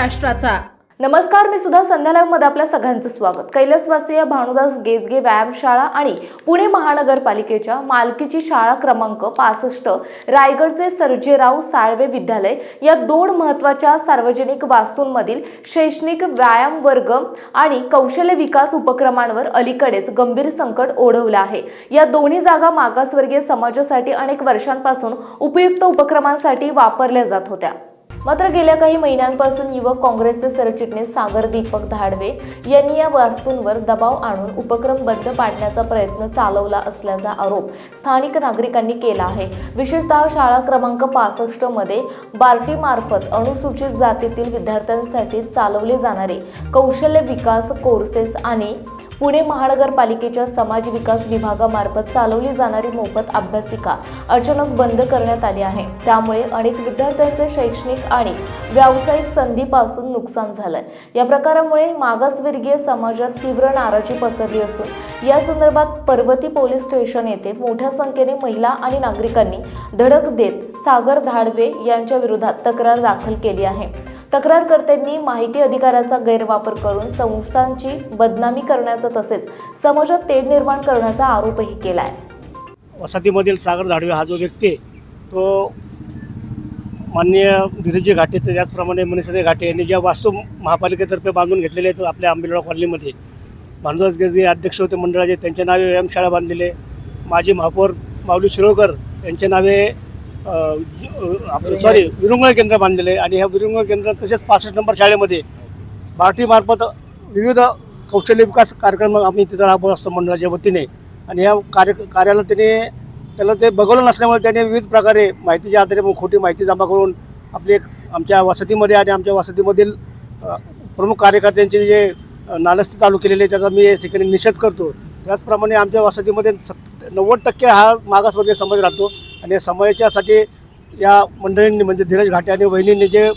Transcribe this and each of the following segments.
महाराष्ट्राचा. नमस्कार मी सुद्धा संध्याकाळमध्ये आपल्या सगळ्यांचं स्वागत. कैलासवासीय भानुदास गेजगे व्यायामशाळा आणि पुणे महानगरपालिकेच्या मालकीची शाळा क्रमांक पासष्ट रायगडचे सर्जेराव साळवे विद्यालय या दोन महत्त्वाच्या सार्वजनिक वास्तूंमधील शैक्षणिक व्यायाम वर्ग आणि कौशल्य विकास उपक्रमांवर अलीकडेच गंभीर संकट ओढवलं आहे. या दोन्ही जागा मागासवर्गीय समाजासाठी अनेक वर्षांपासून उपयुक्त उपक्रमांसाठी वापरल्या जात होत्या. मात्र गेल्या काही महिन्यांपासून युवक काँग्रेसचे सरचिटणीस सागर दीपक धाडवे यांनी या वास्तूंवर दबाव आणून उपक्रम बंद पाडण्याचा प्रयत्न चालवला असल्याचा आरोप स्थानिक नागरिकांनी केला आहे. विशेषतः शाळा क्रमांक पासष्टमध्ये बार्टी मार्फत अनुसूचित जातीतील विद्यार्थ्यांसाठी चालवले जाणारे कौशल्य विकास कोर्सेस आणि पुणे महानगरपालिकेच्या समाज विकास विभागामार्फत चालवली जाणारी मोफत अभ्यासिका अचानक बंद करण्यात आली आहे. त्यामुळे अनेक विद्यार्थ्यांचे शैक्षणिक आणि व्यावसायिक संधीपासून नुकसान झालंय. या प्रकारामुळे मागासवर्गीय समाजात तीव्र नाराजी पसरली असून या संदर्भात पर्वती पोलीस स्टेशन येथे मोठ्या संख्येने महिला आणि नागरिकांनी धडक देत सागर धाडवे यांच्या विरोधात तक्रार दाखल केली आहे. तक्रारकर्त्यांनी माहिती अधिकाराचा गैरवापर करून संस्थांची बदनामी करण्याचा तसेच समाजात तेढ निर्माण करण्याचा आरोपही केला आहे वसाहतीमधील सागर धाडवे हा जो व्यक्ती आहे तो माननीय धीरजी घाटे तर त्याचप्रमाणे मनीषादे घाटे यांनी ज्या वास्तू महापालिकेतर्फे बांधून घेतलेले आहेत आपल्या आंबेलवाडा कॉलनीमध्ये भानुदास जे अध्यक्ष होते मंडळाचे त्यांच्या नावे व्यायामशाळा बांधलेले माजी महापौर माऊली शिरोळकर यांच्या नावे सॉरी विरंगुळा केंद्र बांधलेले आणि ह्या विरंगुळा केंद्र तसेच पासष्ट नंबर शाळेमध्ये बार्टीमार्फत विविध कौशल्य विकास कार्यक्रम आम्ही तिथं राबवत असतो मंडळाच्या वतीने. आणि ह्या कार्य कार्याला त्याने त्याला ते बघवलं नसल्यामुळे त्याने विविध प्रकारे माहितीच्या आधारे खोटी माहिती जमा करून आपली एक आमच्या वसतीमध्ये आणि आमच्या वसतीमधील प्रमुख कार्यकर्त्यांचे जे नालस्ते चालू केलेले आहे, त्याचा मी या ठिकाणी निषेध करतो. त्याचप्रमाणे आमच्या वसतीमध्ये सत् नव्वद टक्के हा मागासवर्गीय समाज राहतो. आणि समाजाच्यासाठी या मंडळींनी म्हणजे धीरज घाटे आणि वहिनींनी जे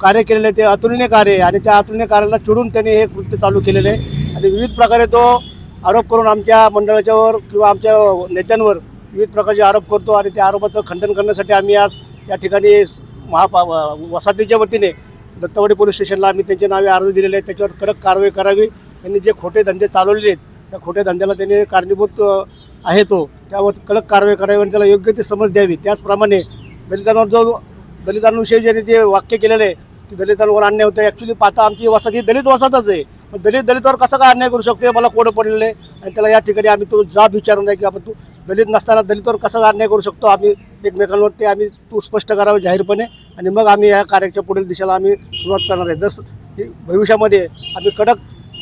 कार्य केलेलं आहे ते अतुलनीय कार्य आहे. आणि त्या अतुलनीय कार्याला चिडून त्यांनी हे कृत्य चालू केलेलं आहे. आणि विविध प्रकारे तो आरोप करून आमच्या मंडळाच्यावर किंवा आमच्या नेत्यांवर विविध प्रकारचे आरोप करतो आणि त्या आरोपाचं खंडन करण्यासाठी आम्ही आज या ठिकाणी महापा व- वसाहतीच्या वतीने दत्तवाडी पोलीस स्टेशनला आम्ही त्यांचे नावे अर्ज दिलेले आहेत. त्याच्यावर कडक कारवाई करावी. त्यांनी जे खोटे धंदे चालवलेले आहेत त्या खोट्या धंद्याला त्यांनी कारणीभूत आहे तो त्यावर कडक कारवाई करावी आणि त्याला योग्य ती समज द्यावी. त्याचप्रमाणे दलितांवर जो दलितांविषयी ज्यांनी ते वाक्य केलेलं आहे की दलितांवर अन्याय होतं ॲक्च्युली पाहता आमची वसाहत ही दलित वसाहतच आहे. पण दलित दलितावर कसा काय अन्याय करू शकतो मला कोडं पडलेलं आहे. आणि त्याला या ठिकाणी आम्ही तो जाब विचारून आहे की आपण तू दलित नसताना दलितावर कसा अन्याय करू शकतो? आम्ही एकमेकांवर ते आम्ही तू स्पष्ट करावं जाहीरपणे. आणि मग आम्ही या कार्याच्या पुढील दिशेला आम्ही सुरुवात करणार आहे. जस की भविष्यामध्ये आम्ही कडक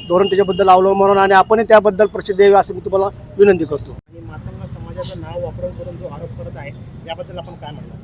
धोरण त्याच्याबद्दल अवलंब म्हणून आणि आपणही त्याबद्दल प्रसिद्धी द्यावी असं मी तुम्हाला विनंती करतो. आणि मातंग समाजाचं नाव वापरून करून जो आरोप करत आहे याबद्दल आपण काय म्हणणार?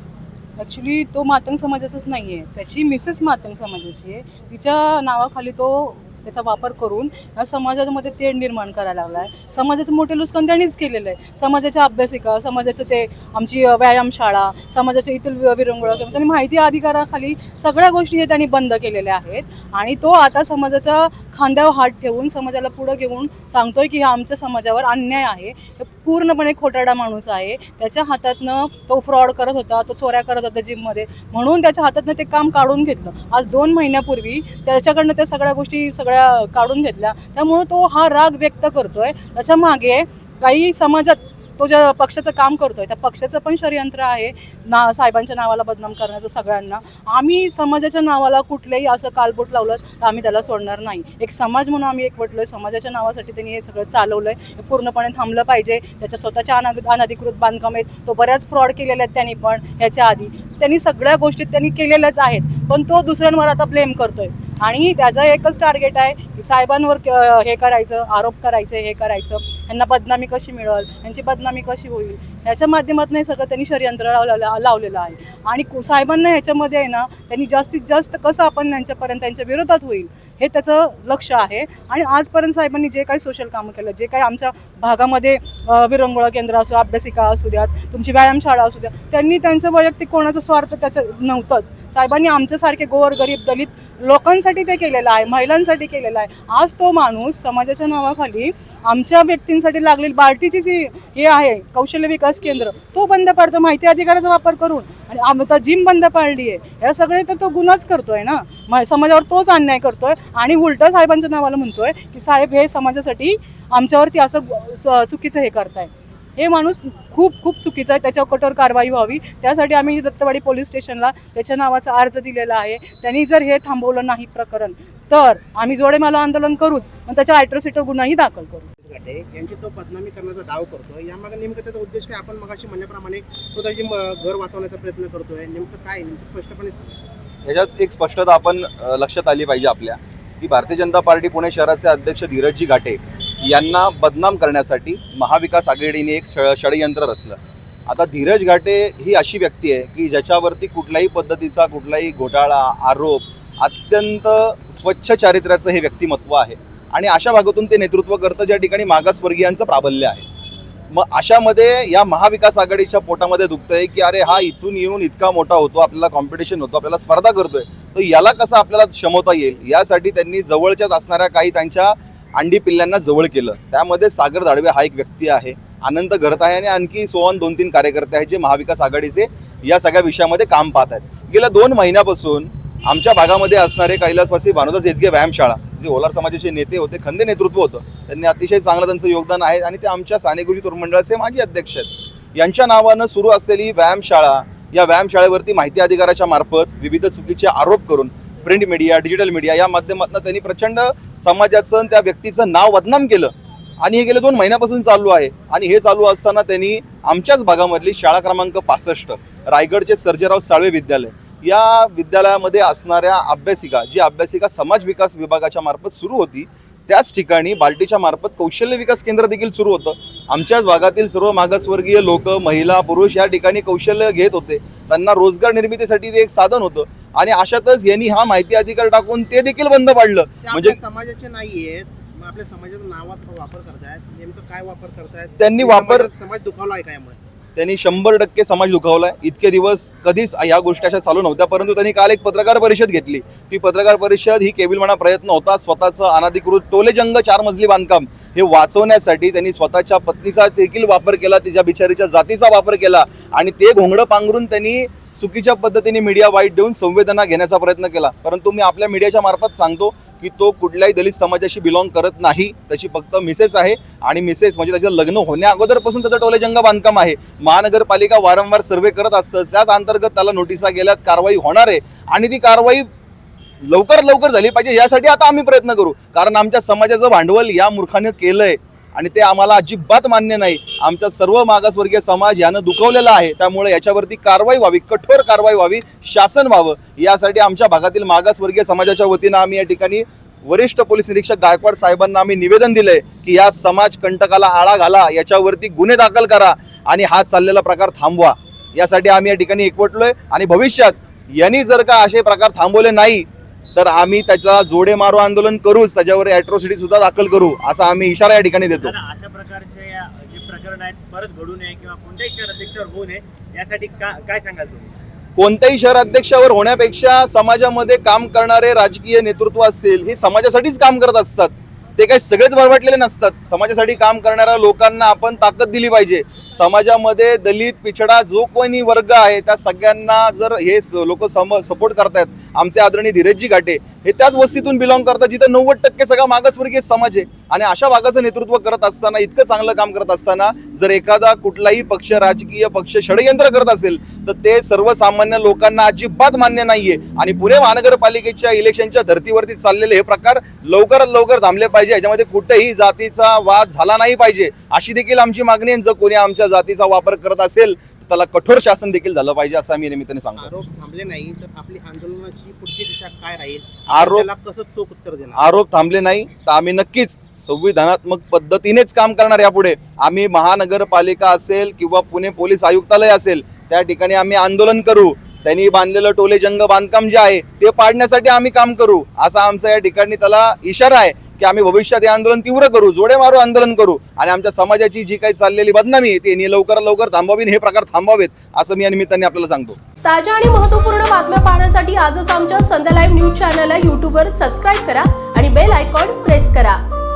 ॲक्च्युली तो मातंग समाजाचाच नाही आहे त्याची मिसेस मातंग समाजाची आहे. तिच्या नावाखाली तो त्याचा वापर करून या समाजामध्ये तेढ निर्माण करायला लागला आहे समाजाचं मोठे नुकसान त्यांनीच केलेलं आहे समाजाच्या अभ्यासिका समाजाचं ते आमची व्यायामशाळा समाजाच्या इथील वि- विरंगुळा किंवा त्यांनी माहिती अधिकाराखाली सगळ्या गोष्टी हे त्यांनी बंद केलेल्या आहेत. आणि तो आता समाजाचा खांद्यावर हात ठेवून समाजाला पुढं घेऊन सांगतोय की हा आमच्या समाजावर अन्याय आहे. हे पूर्णपणे खोटाडा माणूस आहे. त्याच्या हातातनं तो फ्रॉड करत होता तो चोऱ्या करत होता जिममध्ये म्हणून त्याच्या हातातनं ते काम काढून घेतलं. आज दोन महिन्यापूर्वी त्याच्याकडनं त्या सगळ्या गोष्टी सगळ्या काढून घेतल्या. त्यामुळं तो हा राग व्यक्त करतोय. त्याच्यामागे काही समाजात तो ज्या पक्षाचं काम करतोय त्या पक्षाचं पण षडयंत्र आहे. ना साहेबांच्या नावाला बदनाम करण्याचं सगळ्यांना. आम्ही समाजाच्या नावाला कुठलंही असं कालबोट लावलं तर आम्ही त्याला सोडणार नाही. एक समाज म्हणून आम्ही एकवटलोय समाजाच्या नावासाठी त्यांनी हे सगळं चालवलंय. हे पूर्णपणे थांबलं पाहिजे. त्याच्या स्वतःच्या अना अनधिकृत बांधकाम आहेत. तो बऱ्याच फ्रॉड केलेले आहेत त्यांनी पण ह्याच्या आधी. त्यांनी सगळ्या गोष्टी त्यांनी केलेल्याच आहेत पण तो दुसऱ्यांवर आता ब्लेम करतोय. आणि त्याचं एकच टार्गेट आहे की साहेबांवर क- हे करायचं आरोप करायचे हे करायचं. यांना बदनामी कशी मिळेल? यांची बदनामी कशी होईल? ह्याच्या माध्यमातून हे सगळं त्यांनी षडयंत्र लावलेलं लावलेलं आहे. आणि कु- साहेबांना ह्याच्यामध्ये आहे ना त्यांनी जास्तीत जास्त कसं आपण त्यांच्यापर्यंत त्यांच्या विरोधात होईल हे त्याचं लक्ष आहे. आणि आजपर्यंत साहेबांनी जे काही सोशल कामं केलं जे काही आमच्या भागामध्ये विरंगुळा केंद्र असो अभ्यासिका असू द्यात तुमची व्यायामशाळा असू द्या त्यांनी त्यांचं वैयक्तिक कोणाचं स्वार्थ त्याचं नव्हतंच. साहेबांनी आमच्यासारखे गोर गरीब दलित लोकांसाठी ते केलेलं आहे महिलांसाठी केलेलं आहे. आज तो माणूस समाजाच्या नावाखाली आमच्या व्यक्तींसाठी लागलेली बार्टीची जी हे आहे कौशल्य विकास केंद्र तो बंद पाडतो माहिती अधिकाराचा वापर करून. आणि आता जिम बंद पाडली आहे या सगळे तर तो गुन्हाच करतोय ना? समाजावर तोच अन्याय करतोय. आणि उलट साहेबांच्या नावाला म्हणतोय की साहेब हे समाजासाठी आमच्यावरती असं चुकीचं हे करताय. हे माणूस खूप खूप चुकीचा आहे. त्याच्यावर कठोर कारवाई व्हावी. त्यासाठी आम्ही दत्तवाडी पोलीस स्टेशनला त्याच्या नावाचा अर्ज दिलेला आहे. त्यांनी जर हे थांबवलं नाही प्रकरण तर आम्ही जोडेमाला आंदोलन करूच. पण त्याच्या ॲट्रोसिटी गुन्हाही दाखल करू. घाटे यांची तो बदनामी करण्याचा डाव करतोय. यामागे नेमकं त्याचा उद्देश काय? आपण मगाशी म्हणल्याप्रमाणे तो त्याची म- घर वाचवण्याचा प्रयत्न करतोय. नेमकं काय नेमकं स्पष्टपणे ह्याच्यात एक स्पष्टता आपण लक्षात आली पाहिजे आपल्या की भारतीय जनता पार्टी पुणे शहराचे अध्यक्ष धीरजजी घाटे यांना बदनाम करण्यासाठी महाविकास आघाडीने एक ष- षडयंत्र रचलं. आता धीरज घाटे ही अशी व्यक्ती आहे की ज्याच्यावरती कुठल्याही पद्धतीचा कुठलाही घोटाळा आरोप अत्यंत स्वच्छ चारित्र्याचं हे व्यक्तिमत्व आहे. आणि अशा भागातून ते नेतृत्व करतं ज्या ठिकाणी मागासवर्गीयांचं प्राबल्य आहे. मग अशामध्ये या महाविकास आघाडीच्या पोटामध्ये दुखतंय की अरे हा इथून येऊन इतका मोठा होतो आपल्याला कॉम्पिटिशन होतो आपल्याला स्पर्धा करतोय तर याला कसं आपल्याला क्षमता येईल? यासाठी त्यांनी जवळच्याच असणाऱ्या काही त्यांच्या अंडी पिल्ल्यांना जवळ केलं. त्यामध्ये सागर दाडवे हा एक व्यक्ती आहे अनंत घरत आहे आणि आणखी सोहन दोन तीन कार्यकर्ते आहेत जे महाविकास आघाडीचे या सगळ्या विषयामध्ये काम पाहत आहेत. गेल्या दोन महिन्यापासून आमच्या भागामध्ये असणारे कैलासवासी भानुदास एसगे व्यायामशाळा जे ओलार समाजाचे नेते होते खंदे नेतृत्व होतं. त्यांनी अतिशय चांगलं त्यांचं योगदान आहे आणि ते आमच्या सानेगुरुजी तरुण मंडळाचे माजी अध्यक्ष आहेत. यांच्या नावानं सुरू असलेली व्यायामशाळा या व्यायामशाळेवरती माहिती अधिकाराच्या मार्फत विविध चुकीचे आरोप करून प्रिंट मीडिया डिजिटल मीडिया या माध्यमातून त्यांनी प्रचंड समाजाचं त्या व्यक्तीचं नाव बदनाम केलं. आणि हे गेले दोन महिन्यापासून चालू आहे. आणि हे चालू असताना त्यांनी आमच्याच भागामधली शाळा क्रमांक पासष्ट रायगडचे सर्जेराव साळवे विद्यालय या विद्यालयामध्ये असणाऱ्या अभ्यासिका जी अभ्यासिका समाज विकास विभागाच्या मार्फत सुरू होती त्याच ठिकाणी बार्टीच्या मार्फत कौशल्य विकास केंद्र देखील सुरू होतं. आमच्याच भागातील सर्व मागासवर्गीय लोक महिला पुरुष या ठिकाणी कौशल्य घेत होते. त्यांना रोजगार निर्मितीसाठी ते एक साधन होतं. आणि अशातच यांनी हा माहिती अधिकार टाकून ते देखील बंद पाडलं. म्हणजे समाजाचे नाहीयेत. आपल्या समाजाच्या नावाचा वापर करतायत. नेमकं काय वापर करतायत? त्यांनी वापर- समाज दुखावला आहे का यामुळे? त्यांनी शंभर टक्के समाज दुखावलाय. इतके दिवस कधीच या गोष्टी अशा चालू नव्हत्या परंतु त्यांनी काल एक पत्रकार परिषद घेतली. ती पत्रकार परिषद ही केविलवाणा प्रयत्न होता स्वतःचं अनाधिकृत टोलेजंग चार मजली बांधकाम हे वाचवण्यासाठी त्यांनी स्वतःच्या पत्नीचा देखील वापर केला तिच्या बिचारीच्या जातीचा वापर केला आणि ते घोंगडं पांघरून त्यांनी चुकीच्या पद्धतीने मीडिया वाईट देऊन संवेदना घेण्याचा प्रयत्न केला. परंतु मी आपल्या मीडियाच्या मार्फत सांगतो की तो कुठल्याही दलित समाजाशी बिलॉंग करत नाही. त्याची फक्त मिसेस आहे आणि मिसेस म्हणजे त्याचं लग्न होण्या अगोदरपासून त्याचं टोलेजंग बांधकाम आहे. महानगरपालिका वारंवार सर्वे करत असतं. त्याच अंतर्गत त्याला नोटिसा गेल्यात कारवाई होणार आहे. आणि ती कारवाई लवकर लवकर झाली पाहिजे यासाठी आता आम्ही प्रयत्न करू. कारण आमच्या समाजाचं भांडवल या मूर्खाने आहे आणि ते आम्हाला अजिबात मान्य नाही. आमचा सर्व मागासवर्गीय समाज यानं दुखवलेला आहे. त्यामुळे याच्यावरती कारवाई व्हावी कठोर कारवाई व्हावी शासन व्हावं यासाठी आमच्या भागातील मागासवर्गीय समाजाच्या वतीनं आम्ही या ठिकाणी वरिष्ठ पोलीस निरीक्षक गायकवाड साहेबांना आम्ही निवेदन दिलंय की या समाज कंटकाला आळा घाला याच्यावरती गुन्हे दाखल करा आणि हा चाललेला प्रकार थांबवा. यासाठी आम्ही या ठिकाणी एकवटलोय आणि भविष्यात यांनी जर का असे प्रकार थांबवले नाही तर आम्ही त्याचा जोडे मारो आंदोलन करूच त्याच्यावर अॅट्रॉसिटी सुद्धा दाखल करू असा आम्ही इशारा या ठिकाणी देतो. अशा प्रकारचे जे प्रकरण आहेत परत घडू नये किंवा कोणत्याही शहर अध्यक्षावर होऊ नये यासाठी काय सांगाल तुम्ही? कोणत्याही होण्यापेक्षा समाजामध्ये काम करणारे राजकीय नेतृत्व असेल हे समाजासाठीच काम करत असतात. ते काही सगळेच भरवटलेले नसतात. समाजासाठी काम करणाऱ्या लोकांना आपण ताकद दिली पाहिजे. समाजामध्ये दलित पिछडा जो कोणी वर्ग आहे त्या सगळ्यांना जर हे लोक सम सपोर्ट करतायत आमचे आदरणीय धीरजजी घाटे हे त्याच वस्तीतून बिलॉंग करतात जिथं नव्वद टक्के सगळा मागासवर्गीय समाज आहे. आणि अशा भागाचं नेतृत्व करत असताना इतकं चांगलं काम करत असताना जर एखादा कुठलाही पक्ष राजकीय पक्ष षडयंत्र करत असेल तर ते सर्वसामान्य लोकांना अजिबात मान्य नाहीये. आणि पुणे महानगरपालिकेच्या इलेक्शनच्या धर्तीवरती चाललेले हे प्रकार लवकरात लवकर थांबले पाहिजे. याच्यामध्ये कुठेही जातीचा वाद झाला नाही पाहिजे. अशी देखील आमची मागणी आहे. जर कोणी आमच्या जातीचा वापर करत असेल तर त्याला कठोर शासन देखील झालं पाहिजे असं आम्ही निमित्ताने सांगतो. आरोप थांबले नाही तर आपली आंदोलनाची पुढची दिशा काय राहील? आरोप- त्याला कसं चोख उत्तर देणार? आरोप थांबले नाही तर आम्ही नक्कीच संविधानात्मक पद्धतीनेच काम करणार यापुढे. आम्ही महानगरपालिका असेल किंवा पुणे पोलीस आयुक्तालय असेल त्या ठिकाणी आम्ही आंदोलन करू. त्यांनी बांधलेलं टोले जंग बांधकाम जे आहे ते पाडण्यासाठी आम्ही काम करू. असा आमचा या ठिकाणी त्याला इशारा आहे. की आम्ही भविष्यात हे आंदोलन तीव्र करू जोडे मारू आंदोलन करू. आणि आमच्या समाजाची जी काही चाललेली बदनामी आहे ती लवकरात लवकर थांबावी हे प्रकार थांबावेत असं मी या निमित्ताने आपल्याला सांगतो. ताज्या आणि महत्त्वपूर्ण बातम्या पाहण्यासाठी आजच आमच्या संध्या लाईव्ह न्यूज चॅनलला युट्यूबवर सबस्क्राईब करा आणि बेल आयकॉन प्रेस करा.